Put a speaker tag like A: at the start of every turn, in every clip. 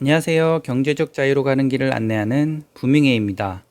A: 안녕하세요. 경제적 자유로 가는 길을 안내하는 부밍웨이입니다.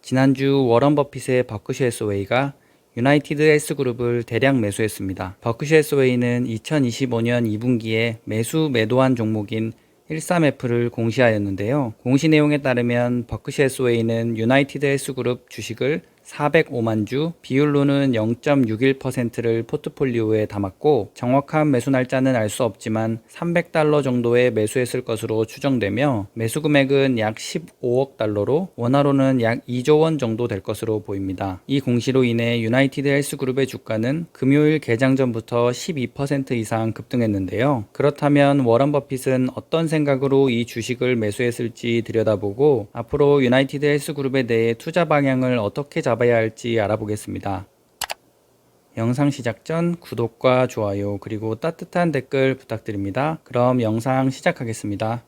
A: 지난주 워런 버핏의 버크셔 스웨이가 유나이티드 헬스그룹을 대량 매수했습니다. 버크셔 스웨이는 2025년 2분기에 매수 매도한 종목인 13F를 공시하였는데요. 공시 내용에 따르면 버크셔 스웨이는 유나이티드 헬스그룹 주식을 405만 주, 비율로는 0.61%를 포트폴리오에 담았고 정확한 매수 날짜는 알 수 없지만 300달러 정도에 매수했을 것으로 추정되며 매수 금액은 약 15억 달러로 원화로는 약 2조 원 정도 될 것으로 보입니다. 이 공시로 인해 유나이티드 헬스 그룹의 주가는 금요일 개장 전부터 12% 이상 급등했는데요. 그렇다면 워런 버핏은 어떤 생각으로 이 주식을 매수했을지 들여다보고 앞으로 유나이티드 헬스 그룹에 대해 투자 방향을 어떻게 잡아 야 할지 알아보겠습니다. 영상 시작 전 구독과 좋아요 그리고 따뜻한 댓글 부탁드립니다. 그럼 영상 시작하겠습니다.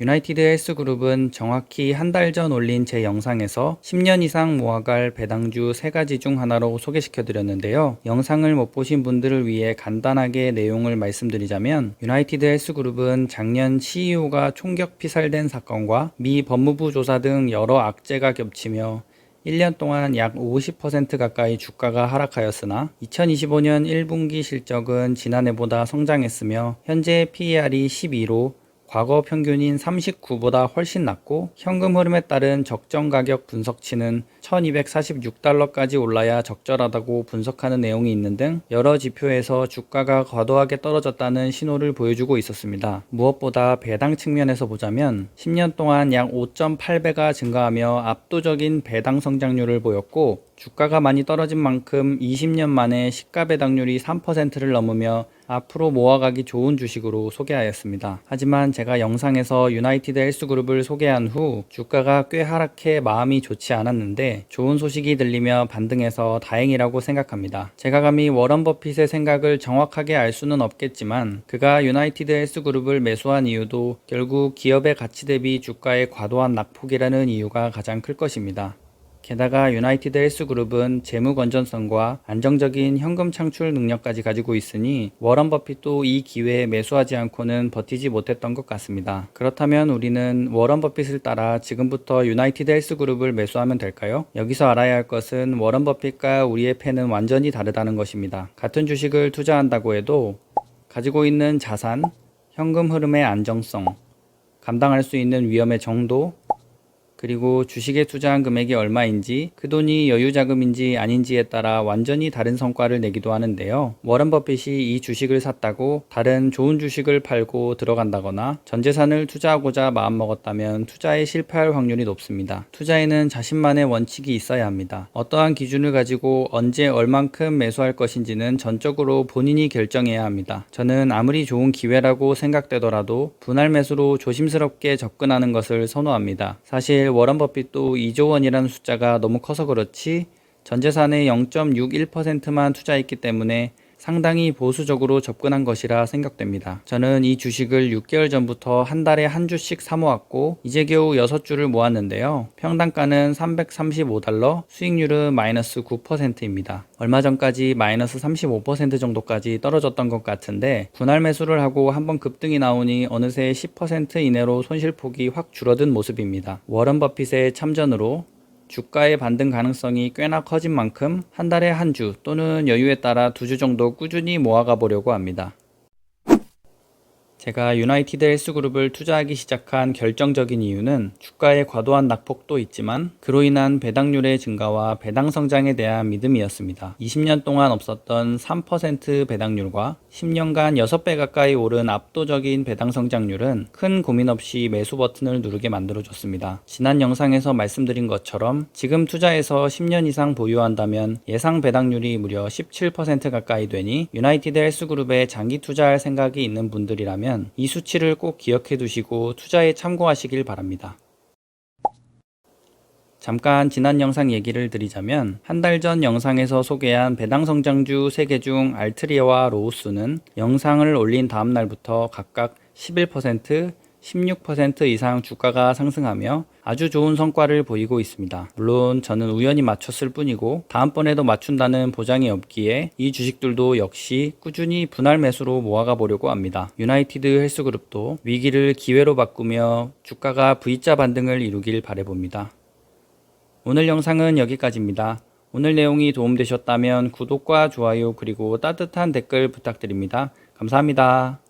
A: 유나이티드 헬스그룹은 정확히 한 달 전 올린 제 영상에서 10년 이상 모아갈 배당주 3가지 중 하나로 소개시켜 드렸는데요. 영상을 못 보신 분들을 위해 간단하게 내용을 말씀드리자면 유나이티드 헬스그룹은 작년 CEO가 총격 피살된 사건과 미 법무부 조사 등 여러 악재가 겹치며 1년 동안 약 50% 가까이 주가가 하락하였으나 2025년 1분기 실적은 지난해보다 성장했으며 현재 PER이 12로 과거 평균인 39보다 훨씬 낮고 현금 흐름에 따른 적정 가격 분석치는 1246달러까지 올라야 적절하다고 분석하는 내용이 있는 등 여러 지표에서 주가가 과도하게 떨어졌다는 신호를 보여주고 있었습니다. 무엇보다 배당 측면에서 보자면 10년 동안 약 5.8배가 증가하며 압도적인 배당 성장률을 보였고 주가가 많이 떨어진 만큼 20년 만에 시가 배당률이 3%를 넘으며 앞으로 모아가기 좋은 주식으로 소개하였습니다. 하지만 제가 영상에서 유나이티드 헬스그룹을 소개한 후 주가가 꽤 하락해 마음이 좋지 않았는데 좋은 소식이 들리며 반등해서 다행이라고 생각합니다. 제가 감히 워런 버핏의 생각을 정확하게 알 수는 없겠지만 그가 유나이티드 헬스그룹을 매수한 이유도 결국 기업의 가치 대비 주가의 과도한 낙폭이라는 이유가 가장 클 것입니다. 게다가 유나이티드 헬스 그룹은 재무 건전성과 안정적인 현금 창출 능력까지 가지고 있으니 워런 버핏도 이 기회에 매수하지 않고는 버티지 못했던 것 같습니다. 그렇다면 우리는 워런 버핏을 따라 지금부터 유나이티드 헬스 그룹을 매수하면 될까요? 여기서 알아야 할 것은 워런 버핏과 우리의 패는 완전히 다르다는 것입니다. 같은 주식을 투자한다고 해도 가지고 있는 자산, 현금 흐름의 안정성, 감당할 수 있는 위험의 정도, 그리고 주식에 투자한 금액이 얼마인지 그 돈이 여유 자금인지 아닌지에 따라 완전히 다른 성과를 내기도 하는데요. 워런 버핏이 이 주식을 샀다고 다른 좋은 주식을 팔고 들어간다거나 전 재산을 투자하고자 마음먹었다면 투자에 실패할 확률이 높습니다. 투자에는 자신만의 원칙이 있어야 합니다. 어떠한 기준을 가지고 언제 얼만큼 매수할 것인지는 전적으로 본인이 결정해야 합니다. 저는 아무리 좋은 기회라고 생각되더라도 분할 매수로 조심스럽게 접근하는 것을 선호합니다. 사실 워런 버핏도 2조 원이라는 숫자가 너무 커서 그렇지 전 재산의 0.61%만 투자했기 때문에 상당히 보수적으로 접근한 것이라 생각됩니다. 저는 이 주식을 6개월 전부터 한 달에 한 주씩 사모았고 이제 겨우 6주를 모았는데요. 평단가는 335달러, 수익률은 마이너스 9%입니다. 얼마 전까지 마이너스 35% 정도까지 떨어졌던 것 같은데 분할 매수를 하고 한번 급등이 나오니 어느새 10% 이내로 손실폭이 확 줄어든 모습입니다. 워런 버핏의 참전으로 주가의 반등 가능성이 꽤나 커진 만큼 한 달에 한 주 또는 여유에 따라 두 주 정도 꾸준히 모아가 보려고 합니다. 제가 유나이티드 헬스그룹을 투자하기 시작한 결정적인 이유는 주가의 과도한 낙폭도 있지만 그로 인한 배당률의 증가와 배당 성장에 대한 믿음이었습니다. 20년 동안 없었던 3% 배당률과 10년간 6배 가까이 오른 압도적인 배당 성장률은 큰 고민 없이 매수 버튼을 누르게 만들어줬습니다. 지난 영상에서 말씀드린 것처럼 지금 투자해서 10년 이상 보유한다면 예상 배당률이 무려 17% 가까이 되니 유나이티드 헬스그룹에 장기 투자할 생각이 있는 분들이라면 이 수치를 꼭 기억해 두시고 투자에 참고하시길 바랍니다. 잠깐 지난 영상 얘기를 드리자면 한 달 전 영상에서 소개한 배당 성장주 3개 중 알트리아와 로우스는 영상을 올린 다음 날부터 각각 11%, 16% 이상 주가가 상승하며 아주 좋은 성과를 보이고 있습니다. 물론 저는 우연히 맞췄을 뿐이고 다음번에도 맞춘다는 보장이 없기에 이 주식들도 역시 꾸준히 분할 매수로 모아가 보려고 합니다. 유나이티드 헬스그룹도 위기를 기회로 바꾸며 주가가 V자 반등을 이루길 바라봅니다. 오늘 영상은 여기까지입니다. 오늘 내용이 도움되셨다면 구독과 좋아요 그리고 따뜻한 댓글 부탁드립니다. 감사합니다.